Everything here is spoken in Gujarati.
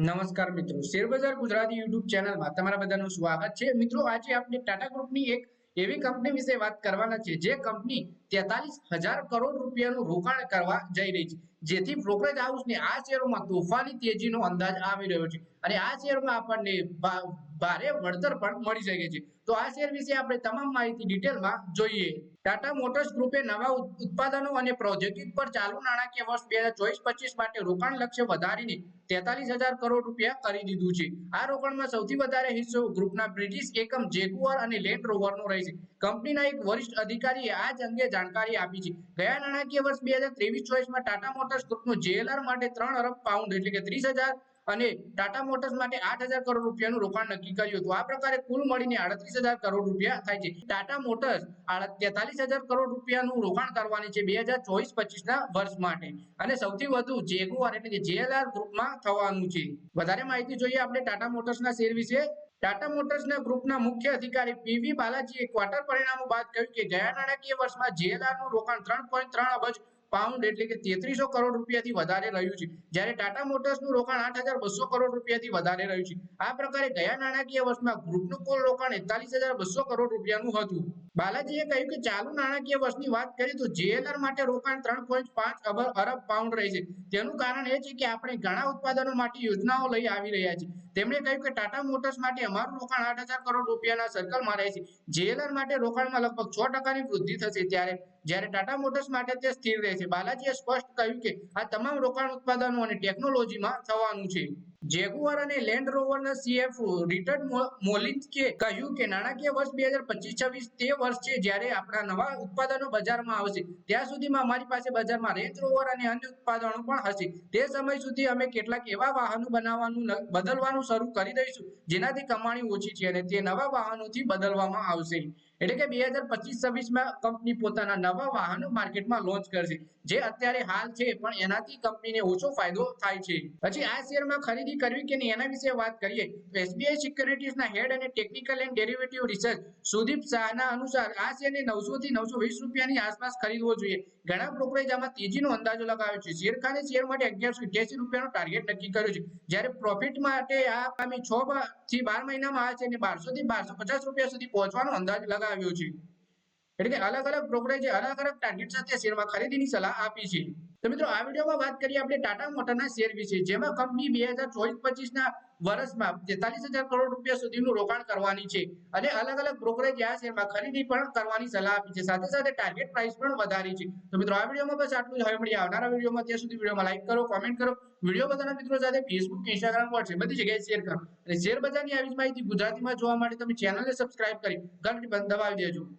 નમસ્કાર મિત્રો. શેરબજાર ગુજરાતી યુટ્યુબ ચેનલમાં તમારા બધાનું સ્વાગત છે. મિત્રો, આજે આપણે ટાટા ગ્રુપની એક એવી કંપની વિશે વાત કરવાના છે, જે કંપની તેતાલીસ હજાર કરોડ રૂપિયાનું રોકાણ કરવા જઈ રહી છે. જેથી બ્રોકરેજ હાઉસને આ શેરોમાં તોફાની તેજીનો અંદાજ આવી રહ્યો છે. અને આ શેરમાં આપણને ભારે વળતર પણ મળી શકે છે. તો આ શેર વિશે આપણે તમામ માહિતી ડિટેલમાં જોઈએ. ટાટા મોટર્સ ગ્રુપે નવા ઉત્પાદનો અને પ્રોજેક્ટ પર ચાલુ નાણાકીય વર્ષ બે હજાર ચોવીસ પચીસ માટે રોકાણ લક્ષ્ય વધારીને તેતાલીસ હજાર કરોડ રૂપિયા કરી દીધું છે. આ રોકાણમાં સૌથી વધારે હિસ્સો ગ્રુપના બ્રિટિશ એકમ જેગુઆર અને લેન્ડ રોવરનો રહેશે. કંપનીના એક વરિષ્ઠ અધિકારીએ આ જ અંગે જાણકારી આપી છે. ગયા નાણાકીય વર્ષ બે હજાર ત્રેવીસ ચોવીસમાં ટાટા મોટર્સ ગ્રુપનું જેએલઆર માટે ત્રણ અરબ પાઉન્ડ એટલે કે ત્રીસ હજાર અને ટાટા મોટર્સ માટે આઠ હજાર કરોડ રૂપિયાનું રોકાણ નક્કી કર્યું હતું. આ પ્રકારે કુલ મળીને આડત્રીસ હજાર કરોડ રૂપિયા થાય છે. ટાટા મોટર્સ તેતાલીસ હજાર કરોડ રૂપિયાનું રોકાણ કરવાની છે બે હજાર ચોવીસ પચીસ ના વર્ષ માટે. અને સૌથી વધુ જેગુઆર એટલે કે જેએલઆર ગ્રુપમાં થવાનું છે. વધારે માહિતી જોઈએ આપણે ટાટા મોટર્સના શેર વિશે. ટાટા મોટર્સના ગ્રુપના મુખ્ય અધિકારી પીવી બાલાજીએ ક્વાર્ટર પરિણામો બાદ કહ્યું કે ગયા નાણાકીય વર્ષમાં JLR નું રોકાણ ત્રણ પોઈન્ટ ત્રણ અબજ પાઉન્ડ એટલે કે તેત્રીસો કરોડ રૂપિયાથી વધારે રહ્યું છે. જ્યારે ટાટા મોટર્સનું રોકાણ આઠ હજાર બસો કરોડ રૂપિયાથી વધારે રહ્યું છે. આ પ્રકારે ગયા નાણાકીય વર્ષમાં ગ્રુપનું કુલ રોકાણ એકતાલીસ હજાર બસો કરોડ રૂપિયાનું હતું. બાલાજીએ કહ્યું કે ચાલુ નાણાકીય વર્ષની વાત કરીએ તો જેએલઆર માટે રોકાણ ત્રણ પોઈન્ટ પાંચ અરબ પાઉન્ડ રહેશે તેનું કારણ એ છે કે આપણે ઘણા ઉત્પાદનો માટે યોજનાઓ લઈ આવી રહ્યા છીએ. તેમણે કહ્યું કે ટાટા મોટર્સ માટે અમારું રોકાણ આઠ કરોડ રૂપિયાના સર્કલમાં રહેશે. જેએલઆર માટે રોકાણમાં લગભગ છ ટકાની વૃદ્ધિ થશે ત્યારે. જ્યારે ટાટા મોટર્સ માટે તે સ્થિર રહેશે. બાલાજીએ સ્પષ્ટ કહ્યું કે આ તમામ રોકાણ ઉત્પાદનો અને ટેકનોલોજીમાં થવાનું છે. જેગુઆર અને લેન્ડ રોવરના સીએફ રિટર્ડ મોલિન્સ્કે કહ્યું કે નાણાકીય વર્ષ બે હજાર પચીસ છવ્વીસ તે વર્ષ છે જ્યારે આપણા નવા ઉત્પાદનો બજારમાં આવશે. ત્યાં સુધીમાં અમારી પાસે બજારમાં રેન્જ રોવર અને અન્ય ઉત્પાદનો પણ હશે. તે સમય સુધી અમે કેટલાક એવા વાહનો બનાવવાનું બદલવાનું શરૂ કરી દઈશું. જેનાથી કમાણી ઓછી છે અને તે નવા વાહનોથી બદલવામાં આવશે. એટલે કે બે હજાર પચીસ છવ્વીસમાં કંપની પોતાના નવા વાહનો માર્કેટમાં લોન્ચ કરશે. જે અત્યારે હાલ છે, પણ એનાથી કંપનીને ઓછો ફાયદો થાય છે. પછી આ શેરમાં ખરીદી કરવી કે નહીં, એના વિશે વાત કરીએ, તો એસબીઆઈ સિક્યુરિટીઝના હેડ અને technical and derivative research Sudeep શાહના અનુસાર આ શેરને નવસો થી નવસો વીસ રૂપિયાની આસપાસ ખરીદવો જોઈએ. ઘણા બ્રોકરેજ આમાં તેજીનો અંદાજો લગાવ્યો છે. શેરખાને શેર માટે અગિયારસો ઇઠ્યાસી રૂપિયાનો ટાર્ગેટ નક્કી કર્યો છે. જ્યારે પ્રોફિટ માટે આ આગામી છ થી બાર મહિનામાં આ છે બારસો થી બારસો પચાસ રૂપિયા સુધી પહોંચવાનો અંદાજ લગાવ્યો છે એટલે કે અલગ અલગ બ્રોકરેજે અલગ અલગ ટાર્ગેટ સાથે શેરમાં ખરીદીની સલાહ આપી છે. તો મિત્રો, આ વિડીયોમાં વાત કરીએ આપણે ટાટા મોટરના શેર વિશે, જેમાં કંપની બે હજાર ચોવીસ પચીસ ના વર્ષમાં તેતાલીસ હજાર કરોડ રૂપિયા સુધીનું રોકાણ કરવાની છે અને અલગ અલગ બ્રોકરેજ આ શેરમાં ખરીદી પણ કરવાની સલાહ આપી છે. સાથે સાથે ટાર્ગેટ પ્રાઇસ પણ વધારી છે. તો મિત્રો, આ વિડીયોમાં બસ આટલું જ. હવે મળીએ આવનારા વિડીયોમાં. ત્યાં સુધી વિડીયોમાં લાઈક કરો કોમેન્ટ કરો. વીડિયો બધાના મિત્રો સાથે ફેસબુક ઇન્સ્ટાગ્રામ વોટ્સએપ બધી જગ્યાએ શેર કરો. અને શેર બજારની આવી જ માહિતી ગુજરાતીમાં જોવા માટે તમે ચેનલને સબસ્ક્રાઇબ કરી બંધ દબાવી દેજો.